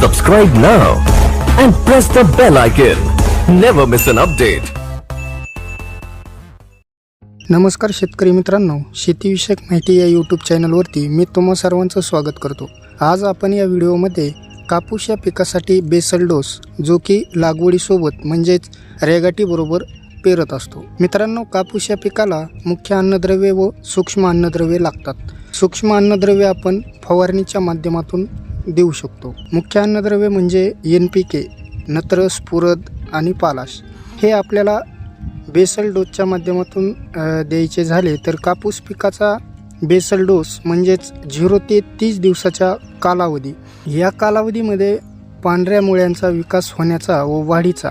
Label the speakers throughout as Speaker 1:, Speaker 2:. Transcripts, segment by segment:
Speaker 1: Subscribe now and press the bell icon. Never miss an update.
Speaker 2: नमस्कार शेतकरी मित्रांनो शेतीविषयक माहिती या यूट्यूब चॅनलवरती मी तुम्हा सर्वांचं स्वागत करतो आज आपण या व्हिडिओमध्ये कापूस या पिकासाठी बेसल डोस जो की लागवडीसोबत म्हणजेच रेगाटीबरोबर पेरत असतो मित्रांनो कापूस या पिकाला मुख्य अन्नद्रव्ये व सूक्ष्म अन्नद्रव्ये लागतात सूक्ष्म अन्नद्रव्ये आपण फवारणीच्या माध्यमातून देऊ शकतो. मुख्य अन्नद्रव्ये म्हणजे एन पी के नत्र स्फुरद आणि पालाश. हे आपल्याला बेसल डोसच्या माध्यमातून द्यायचे झाले तर कापूस पिकाचा बेसल डोस म्हणजेच झिरो ते तीस दिवसाच्या कालावधी. या कालावधीमध्ये पांढऱ्या मुळ्यांचा विकास होण्याचा व वाढीचा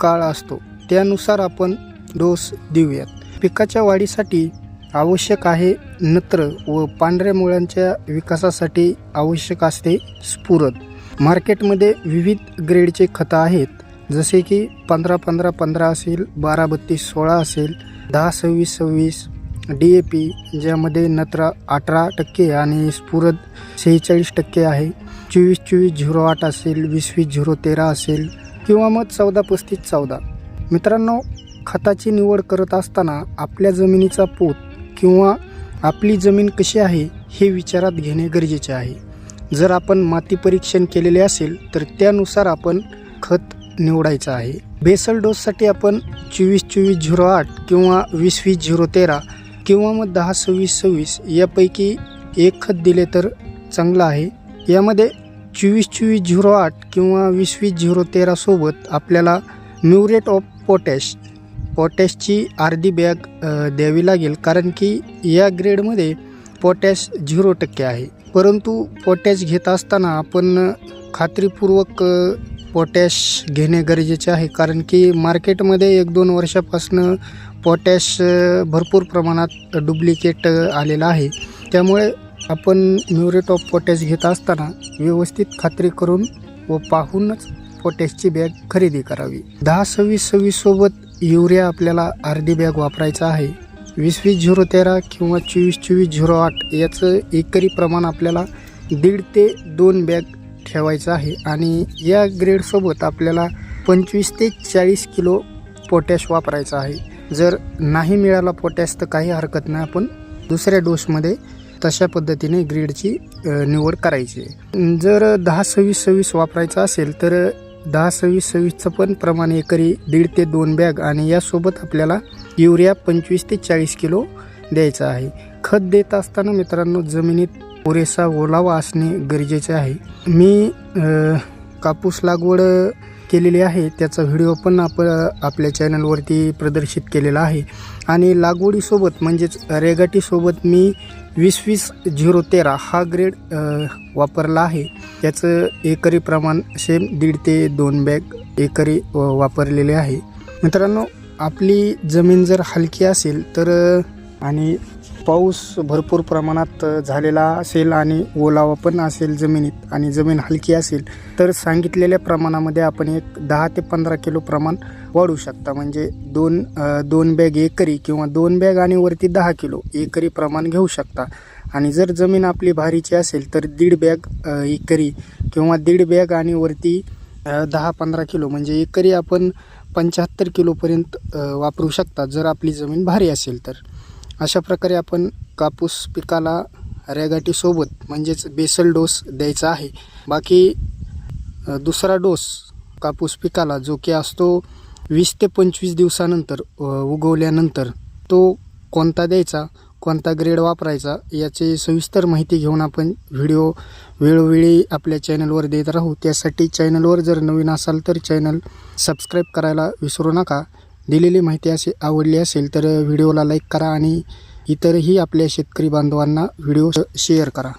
Speaker 2: काळ असतो. त्यानुसार आपण डोस देऊयात. पिकाच्या वाढीसाठी आवश्यक आहे नत्र व पांढऱ्या मुळांच्या विकासासाठी आवश्यक असते स्फुरद. मार्केटमध्ये विविध ग्रेडचे खतं आहेत जसे की पंधरा पंधरा पंधरा असेल बारा बत्तीस सोळा असेल दहा सव्वीस सव्वीस डी ए पी ज्यामध्ये नत्र अठरा टक्के आणि स्फुरद सेहेचाळीस टक्के आहे. चोवीस चोवीस झिरो आठ असेल वीस वीस झिरो तेरा असेल किंवा मग चौदा पस्तीस चौदा. मित्रांनो खताची निवड करत असताना आपल्या जमिनीचा पोत किंवा आपली जमीन कशी आहे हे विचारात घेणे गरजेचे आहे. जर आपण माती परीक्षण केलेले असेल तर त्यानुसार आपण खत निवडायचं आहे. बेसल डोससाठी आपण चोवीस चोवीस झिरो आठ किंवा वीस वीस झिरो तेरा किंवा मग दहा सव्वीस सव्वीस यापैकी एक खत दिले तर चांगलं आहे. यामध्ये चोवीस चोवीस झिरो आठ किंवा वीस वीस झिरो तेरासोबत आपल्याला म्युरेट ऑफ पोटॅश पोटॅशची अर्धी बॅग द्यावी लागेल कारण की या ग्रेडमध्ये पोटॅश झिरो टक्के आहे. परंतु पोटॅश घेत असताना आपण खात्रीपूर्वक पोटॅश घेणे गरजेचे आहे कारण की मार्केटमध्ये एक दोन वर्षापासून पोटॅश भरपूर प्रमाणात डुप्लिकेट आलेलं आहे. त्यामुळे आपण म्युरेट ऑफ पोटॅश घेत असताना व्यवस्थित खात्री करून व पाहूनच पोटॅशची बॅग खरेदी करावी. दहा सव्वीस सव्वीससोबत युरिया आपल्याला अर्धी बॅग वापरायचा आहे. वीस वीस झिरो तेरा किंवा चोवीस चोवीस झिरो आठ याचं एकरी प्रमाण आपल्याला दीड ते दोन बॅग ठेवायचं आहे. आणि या ग्रेडसोबत आपल्याला पंचवीस ते चाळीस किलो पोटॅश वापरायचं आहे. जर नाही मिळाला पोटॅश तर काही हरकत नाही. आपण दुसऱ्या डोसमध्ये तशा पद्धतीने ग्रेडची निवड करायची आहे. जर दहा सव्वीस सव्वीस वापरायचं असेल तर दहा सव्वीस सव्वीसचं पण प्रमाण एकरी दीड ते दोन बॅग आणि यासोबत आपल्याला युरिया पंचवीस ते चाळीस किलो द्यायचं आहे. खत देत असताना मित्रांनो जमिनीत पुरेसा ओलावा असणे गरजेचे आहे. मी कापूस लागवड केलेली आहे. त्याचा व्हिडिओ पण आप आपल्या चॅनलवरती प्रदर्शित केलेला आहे. आणि लागवडीसोबत म्हणजेच रेगाटीसोबत मी वीस वीस झिरो तेरा हा ग्रेड वापरला आहे. त्याचं एकरी प्रमाण सेम दीड ते दोन बॅग एकरी वापरलेले आहे. मित्रांनो आपली जमीन जर हलकी असेल तर आणि पाऊस भरपूर प्रमाणात झालेला असेल आणि ओलावा पण असेल जमिनीत आणि जमीन हलकी असेल तर सांगितलेल्या प्रमाणामध्ये आपण एक दहा ते पंधरा किलो प्रमाण वाढू शकता. म्हणजे दोन दोन बॅग एकरी किंवा दोन बॅग आणि वरती दहा किलो एकरी प्रमाण घेऊ शकता. आणि जर जमीन आपली भारीची असेल तर दीड बॅग एकरी किंवा दीड बॅग आणि वरती दहा पंधरा किलो म्हणजे एकरी आपण पंच्याहत्तर किलोपर्यंत वापरू शकता जर आपली जमीन भारी असेल तर. अशा प्रकारे आपण कापूस पिकाला रेगाटीसोबत म्हणजेच बेसल डोस द्यायचा आहे. बाकी दुसरा डोस कापूस पिकाला जो की असतो वीस ते पंचवीस दिवसानंतर उगवल्यानंतर तो कोणता द्यायचा कोणता ग्रेड वापरायचा याची सविस्तर माहिती घेऊन आपण व्हिडिओ वेळोवेळी आपल्या चॅनलवर देत राहू. त्यासाठी चॅनलवर जर नवीन असाल तर चॅनल सबस्क्राईब करायला विसरू नका. दिलेली माहिती असे आवडली असेल तर व्हिडिओला लाईक करा आणि इतरही आपल्या शेतकरी बांधवांना व्हिडिओ शेअर करा.